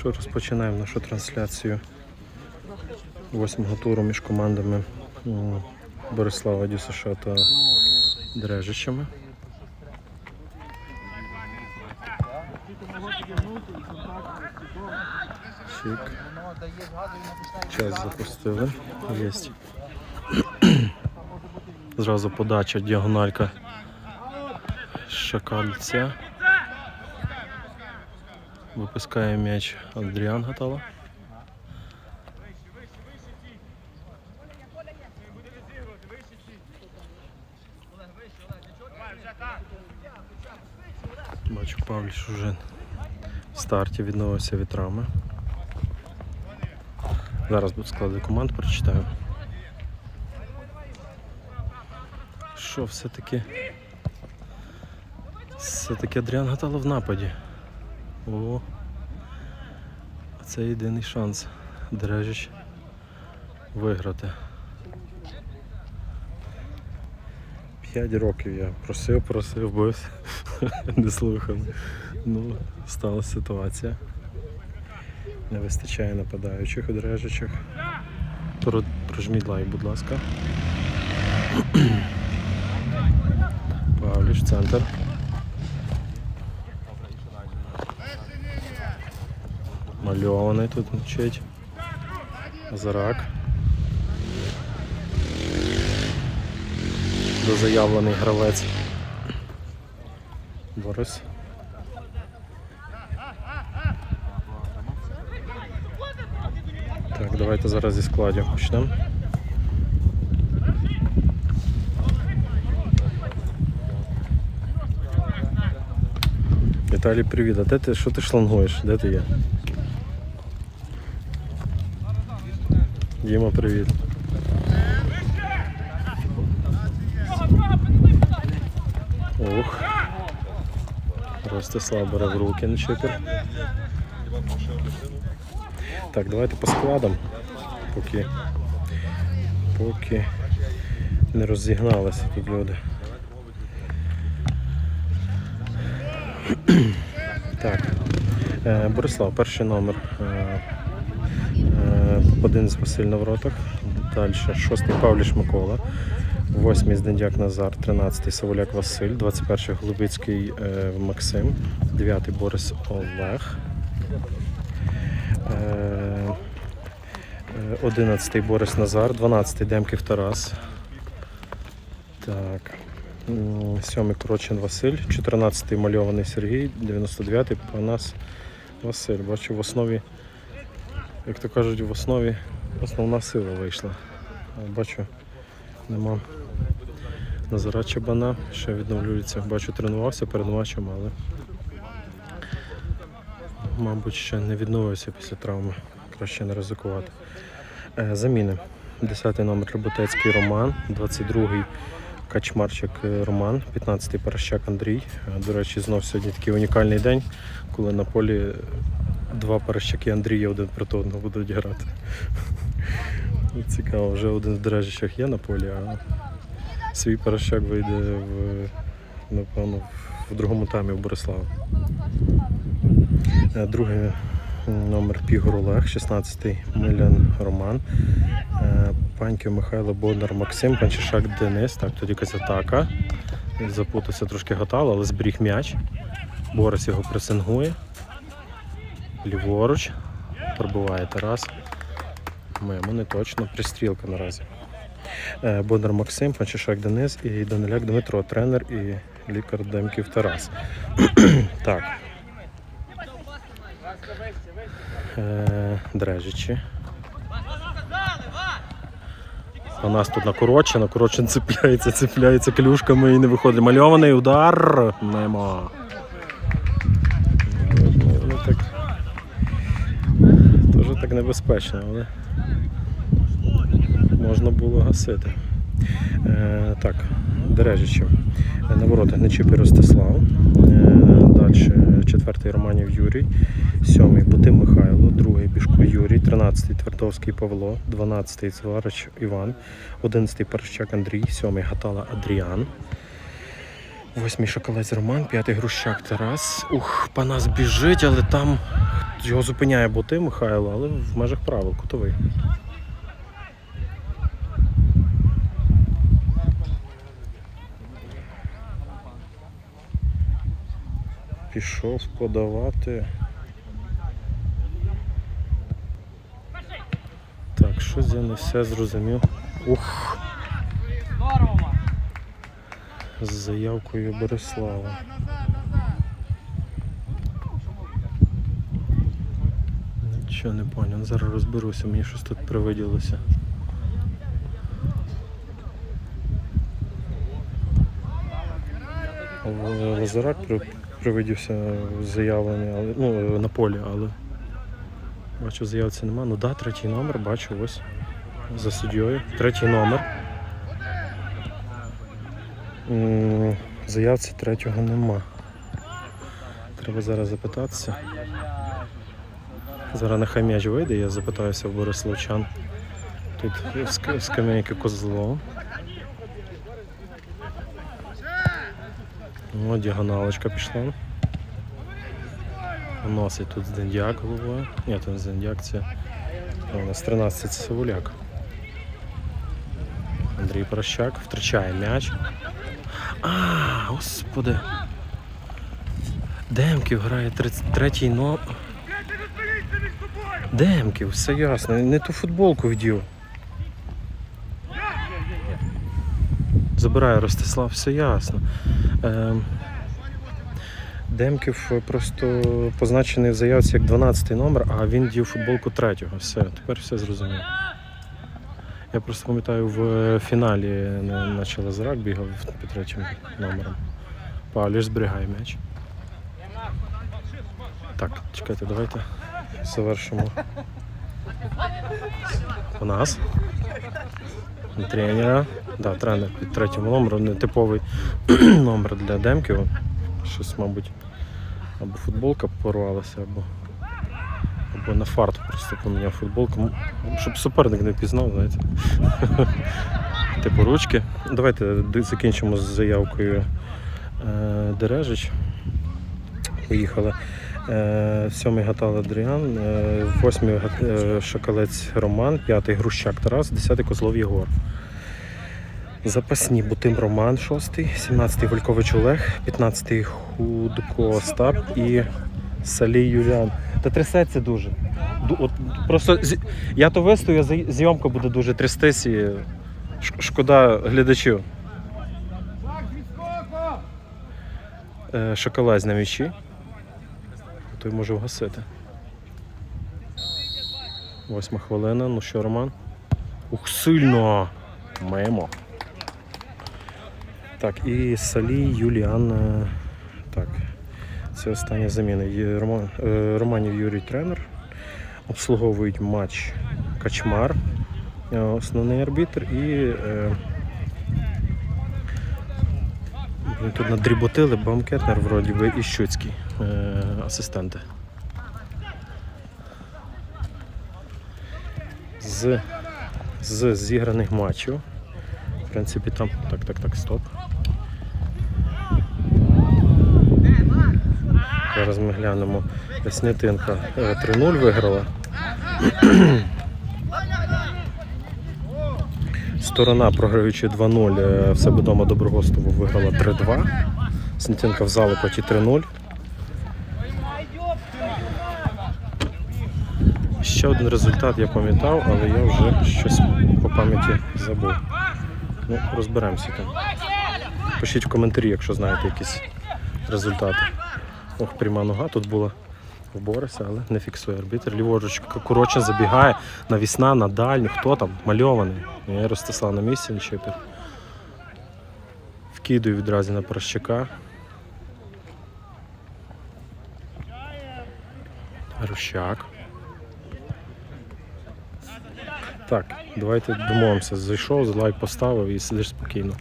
що розпочинаємо нашу трансляцію восьмого туру між командами Борислава Дюсаша та Дрежичами. Чик. Час запустили. Єсть. Зразу подача, діагональка шакальця. Випускає м'яч Андріан Гатала. Бачу, Павліш уже в старті відновився вітрами. Зараз будуть склади команд, прочитаю. Що все-таки? Все-таки Адріан Гатало в нападі. О, це єдиний шанс Дрежич виграти. П'ять років я просив, просив, бився, не слухав. Ну, сталася ситуація. Не вистачає нападаючих у Дрежичах. Прожміть лайк, будь ласка. Павліш, центр. Мальований тут мчить. Зарак. Дозаявлений гравець. Борис. Так, давайте зараз зі складів почнемо. Віталій, привіт. А де ти? Що ти шлангуєш? Де ти є? Діма, привіт. Ух. Ростислав бере в руки на чипер. Так, давайте по складам, поки, поки не розігналися тут люди. Так. Е, Борислав, перший номер. Е, е, один з Василь Навроток. Далі шостий Павліш Микола. Восьмий Здендяк Назар, 13-й Савуляк Василь, 21-й Голубицький е, Максим, 9-й Борис Олег. Е, е, 11-й Борис Назар, 12-й Демків Тарас. Так. М, 7-й Василь, 14-й мальований Сергій, 99-й Панас Василь. Бачу, в основі, як то кажуть, в основі основна сила вийшла. Бачу, нема Назара Чабана, ще відновлюється. Бачу, тренувався перед матчем, але мабуть ще не відновився після травми. Краще не ризикувати. Е, заміни. 10-й номер Люботецький Роман, 22-й Качмарчик е, Роман, 15-й Паращак Андрій. Е, До речі, знов сьогодні такий унікальний день, коли на полі два Паращаки Андрія один проти одного будуть грати. Цікаво, вже один в Дрежичах є на полі, а свій Паращак вийде в, напевно, в другому таймі в Борислава. Е, Другий номер Пігор Олег, 16-й Милян Роман, е, Паньків Михайло Боднар Максим, Панчишак Денис. Так, тут якась атака. Запутався трошки гатало, але зберіг м'яч. Борис його пресингує. Ліворуч. Пробиває Тарас. Мимо, не точно. Пристрілка наразі. Е, Бондар Максим, Панчишак Денис і Даниляк Дмитро, тренер і лікар Демків Тарас. так. Е, Дрежичі. У нас тут накорочено, накорочен цепляється, цепляється клюшками і не виходить. Мальований удар. Мимо. Ну, так, Теж так небезпечно, але можна було гасити. Е, так, Дережичів. На воротах Нечипі Ростислав. Е, далі четвертий Романів Юрій, сьомий Бутим Михайло, другий Бішко Юрій, тринадцятий Твардовський Павло, дванадцятий Зварич Іван, одинадцятий Парщак Андрій, сьомий Гатала Адріан. Восьмий шоколець Роман, п'ятий Грущак Тарас. Ух, Панас біжить, але там його зупиняє боти Михайло, але в межах правил, кутовий. Пішов подавати. Так, щось я не все зрозумів. Ух! З заявкою Борислава. Нічого не поняв. Зараз розберуся, мені щось тут привиділося. Лазарак привидівся з заявами, але, ну, на полі, але бачу, заявці нема. Ну да, третій номер, бачу ось за суддєю. Третій номер. Заявці третього нема. Треба зараз запитатися. Зараз нехай м'яч вийде, я запитаюся в Бориславчан. Тут з скамейки козло. О, діагоналочка пішла. Носить тут Здендяк головою. Ні, не Здендяк, це у нас 13 це Савуляк. Андрій Прощак втрачає м'яч. А, господи. Демків грає 33-й но. Демків, все ясно. Не ту футболку вдів. Забирає Ростислав, все ясно. Ем, Демків просто позначений в заявці як 12 номер, а він дів футболку третього. Все, тепер все зрозумів. Я просто пам'ятаю, в фіналі на- наче Лазарак бігав під третім номером. Павліш зберігає м'яч. Так, чекайте, давайте завершимо. У нас. Тренера. Да, тренер під третім номером, не типовий номер для Демків. Щось, мабуть, або футболка порвалася, або, або на фарт просто поміняв футболку. Щоб суперник не пізнав, знаєте. Типу ручки. Давайте закінчимо з заявкою е, Дережич. Поїхали. Е, Сьомий Гатал Адріан, е, восьмий е, Роман, п'ятий Грущак Тарас, десятий Козлов Єгор. Запасні Бутим Роман, шостий, 17-й Волькович Олег, 15-й Худко Остап і Салій Юліан. Та трясеться дуже. От, просто я то вистою, зйомка буде дуже трястись і шкода глядачів. Е, Шоколад на м'ячі. Той може вгасити. Восьма хвилина. Ну що, Роман? Ух, сильно! Мемо. Так, і Салій, Юліан. е, Так. Це остання заміна. Роман, е, Романів Юрій тренер. Обслуговують матч Качмар, е, основний арбітр і. Е, тут надріботили Бамкетнер вроді би і Щуцький асистенти. З, з зіграних матчів. В принципі, там. Так, так, так, стоп. Зараз ми глянемо. Снятинка е, 3-0 виграла. Сторона, програючи 2-0, е, в себе вдома Доброгостову виграла 3-2. Снятинка в залипаті 3-0. Ще один результат я пам'ятав, але я вже щось по пам'яті забув. Ну, розберемося там. Пишіть в коментарі, якщо знаєте якісь результати. Ох, пряма нога тут була в Бориса, але не фіксує арбітр. Ліворучка Курочин забігає навісна, на дальню. Хто там? Мальований. Я розтислав на місці, Нечепір. Вкидую відразу на Прощака. Рущак. Так, давайте домовимося. Зайшов, лайк поставив і сидиш спокійно,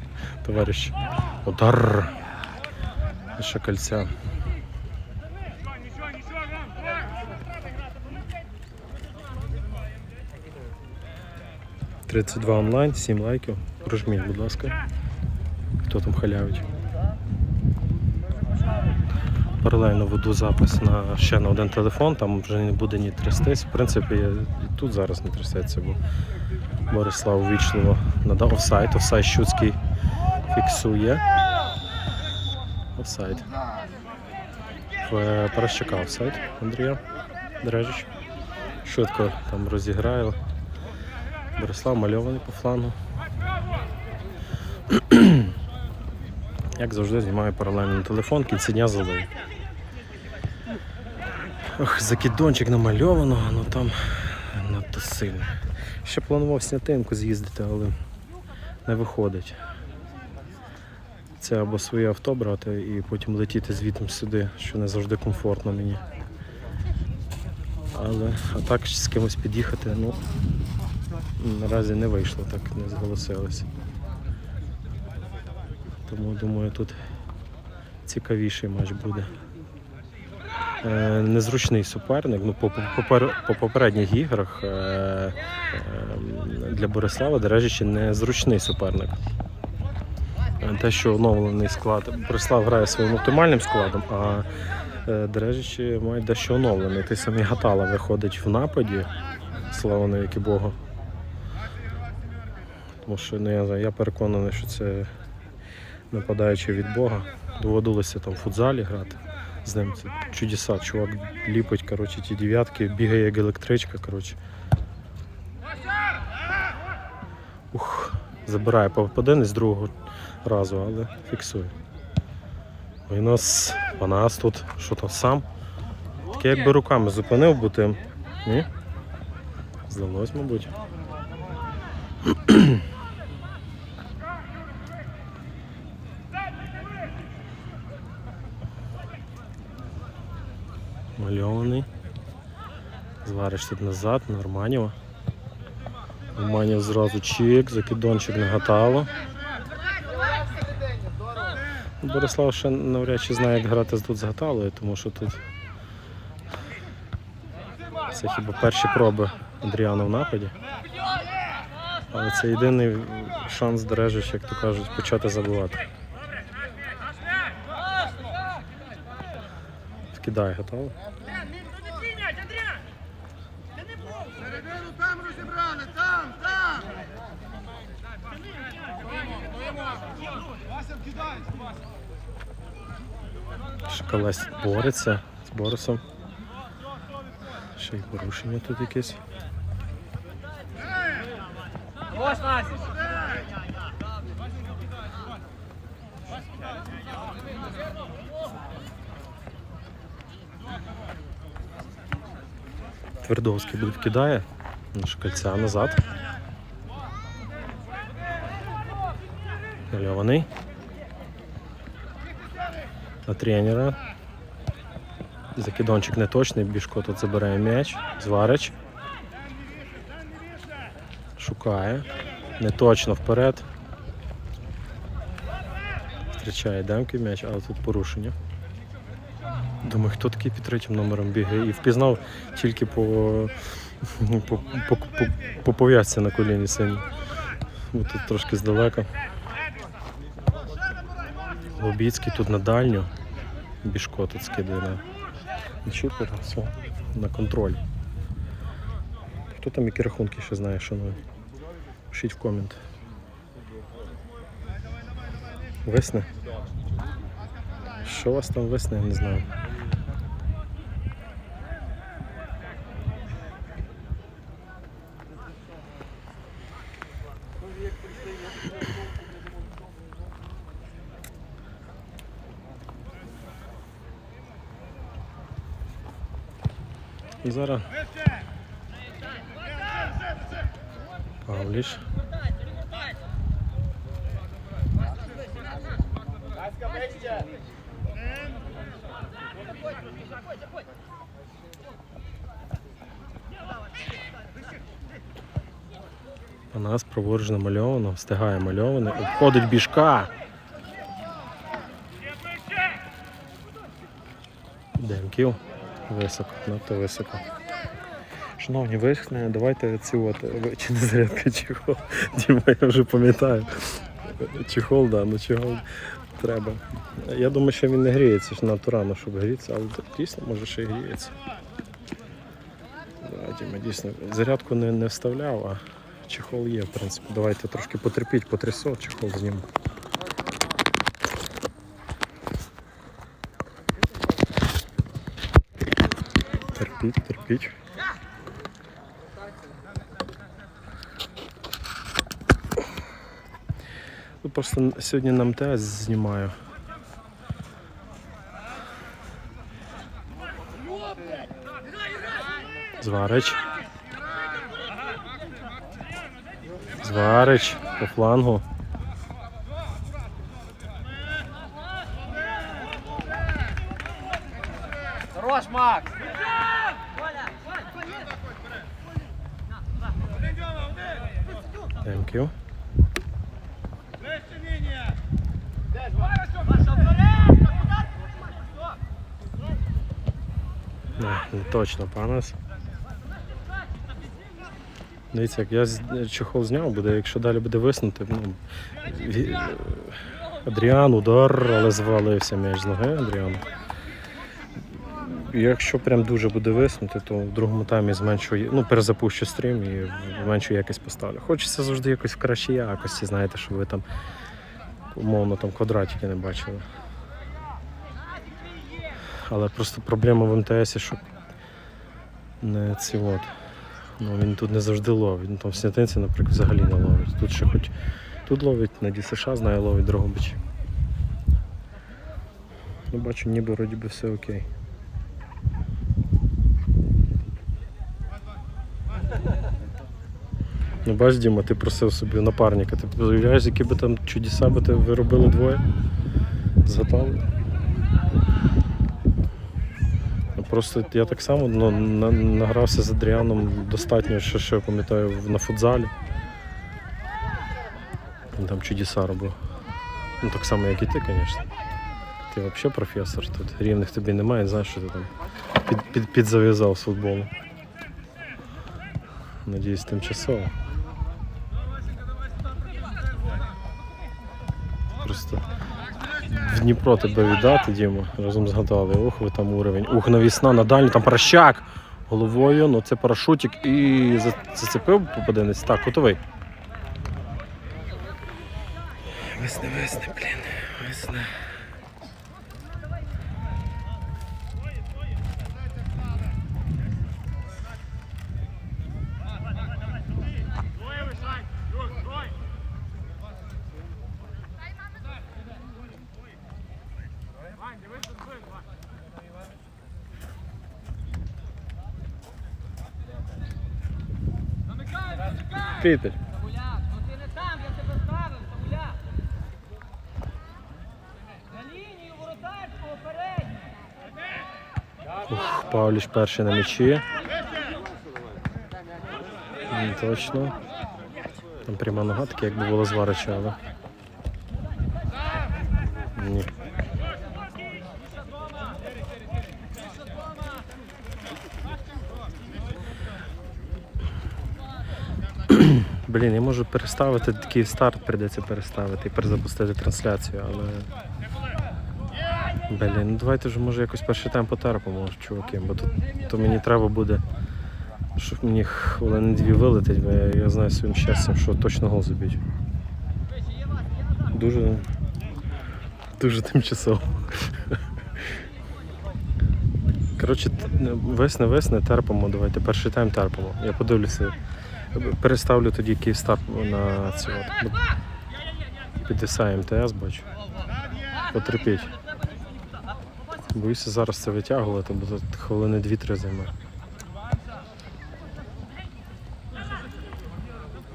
товариш. Удар. Ще кольця. 32 онлайн, 7 лайків. Прожміть, будь ласка. Хто там халявить? Паралельно веду запис на ще на один телефон, там вже не буде ні трястись. В принципі, я і тут зараз не трясеться, бо Борислав ввічливо надав офсайт, офсайт Щуцький фіксує. Офсайт. Е, Перещекав офсайт Андрія Дрежич. Швидко там розіграє. Борислав мальований по флангу. Як завжди, знімаю паралельно на телефон, кінці дня залив. Ох, закидончик намальованого, ну там надто сильно. Ще планував снятинку з'їздити, але не виходить. Це або своє авто брати і потім летіти звітом сюди, що не завжди комфортно мені. Але а так з кимось під'їхати, ну наразі не вийшло, так не зголосилися. Тому думаю, тут цікавіший матч буде. Е, незручний суперник. Ну, по, по, по попередніх іграх е, е, для Борислава Дережичі незручний суперник. Те, що оновлений склад. Борислав грає своїм оптимальним складом, а Дережичі мають дещо оновлений. Той самий Гатала виходить в нападі. Слава навіки Богу. Тому що ну, я, я переконаний, що це нападаючи від Бога. Доводилося там в футзалі грати. З ним це чудеса. Чувак ліпить коротше, ті дев'ятки, бігає як електричка. Коротше. Ух, забирає попадин з другого разу, але фіксує. І нас, а нас тут що там сам. Таке якби руками зупинив бути. Ні? Здалось, мабуть. Мальований. Звариш тут назад, на Арманіва. Арманів зразу чик, закидончик на Гатало. Борислав ще навряд чи знає, як грати тут з Гаталою, тому що тут це хіба перші проби Андріана в нападі. Але це єдиний шанс Дережич, як то кажуть, почати забивати. Вкидає Гатало. Шоколець бореться з Борисом. Ще й порушення тут якесь. Твердовський буде вкидає. Шкальця назад. Мальований. Тренера. Закидончик не точний, Бішко тут забирає м'яч. Зварич. Шукає. Не точно вперед. Зустрічає демки м'яч, але тут порушення. Думаю, хто такий під третім номером бігає і впізнав тільки по, по, по, по, по пов'язці на коліні синій. Бо тут трошки здалека. Лобіцький тут на дальню. Бішко тут скидає на, чіпер, все, на контроль. Хто там які рахунки ще знає, шанує? Пишіть в комент. Весне? Що у вас там весне, я не знаю. І зараз Павліш. У нас праворуч намальовано, встигає мальоване, обходить біжка. Демків. Високо, надто високо. Шановні, висхне, давайте ці от чи не зарядка чехол. Діма, я вже пам'ятаю. Чехол, да, ну чехол. Треба. Я думаю, що він не гріється, ж надто рано, щоб грітися, але дійсно може ще й гріється. Да, Діма, дійсно, зарядку не, не вставляв, а чехол є, в принципі. Давайте трошки потерпіть, потрясо, чехол зніму. Терпіть, терпіть. Ну, Просто сьогодні на МТС знімаю. Зварич. Зварич по флангу. Не, точно, панас. Дивіться, як я чехол зняв, буде, якщо далі буде виснути, ну, Адріан, удар, але звалився м'яч з ноги Адріану. Якщо прям дуже буде виснути, то в другому таймі зменшую, ну, перезапущу стрім і меншу якість поставлю. Хочеться завжди якось в кращій якості, знаєте, щоб ви там умовно там квадратики не бачили. Але просто проблема в МТС, що не ці от. Ну, він тут не завжди ловить. Ну, там Снятинці, наприклад, взагалі не ловить. Тут ще хоч тут ловить, на ДСШ знаю, ловить Дрогобич. Ну, бачу, ніби вроді би все окей. Ну, бач, Діма, ти просив собі напарника. Ти уявляєш, які би там чудеса би ти ви робили двоє? Зготовили? Просто я так само ну, на- награвся з Адріаном достатньо, що, що я пам'ятаю на футзалі. Там чудеса робив. Ну так само, як і ти, звісно. Ти взагалі професор тут. Рівних тобі немає, знаєш, що ти там під, під, підзав'язав з футболу. Надіюсь, тимчасово. Просто в Дніпро тебе віддати, Діма, разом згадали. Ох, ви там уровень. Ух, навісна на дальню, там прощак головою, ну це парашутик і зацепив попаденець. Так, готовий. Весне, весне, блін, весне. Самуляк, ну ти не там, я тебе ставив, Самуляк. На лінію воротарського передню. Павліш перший на м'ячі. Не точно. Там пряма нога, таке якби було зварича, але. Ні. Блін, я можу переставити такий старт, прийдеться переставити і перезапустити трансляцію, але. Блін, ну давайте вже може якось перший тайм потерпимо, чуваки, бо тут то мені треба буде, щоб мені хвилини дві вилетить, бо я, я знаю своїм щастям, що точно гол заб'ють. Дуже. Дуже тимчасово. Коротше, весне, весне, терпимо, давайте перший тайм терпимо. Я подивлюся. Переставлю тоді Київстар на цю от. Підвисає МТС, бачу. Потерпіть. Боюся зараз це витягувати, бо тут хвилини 2-3 займе.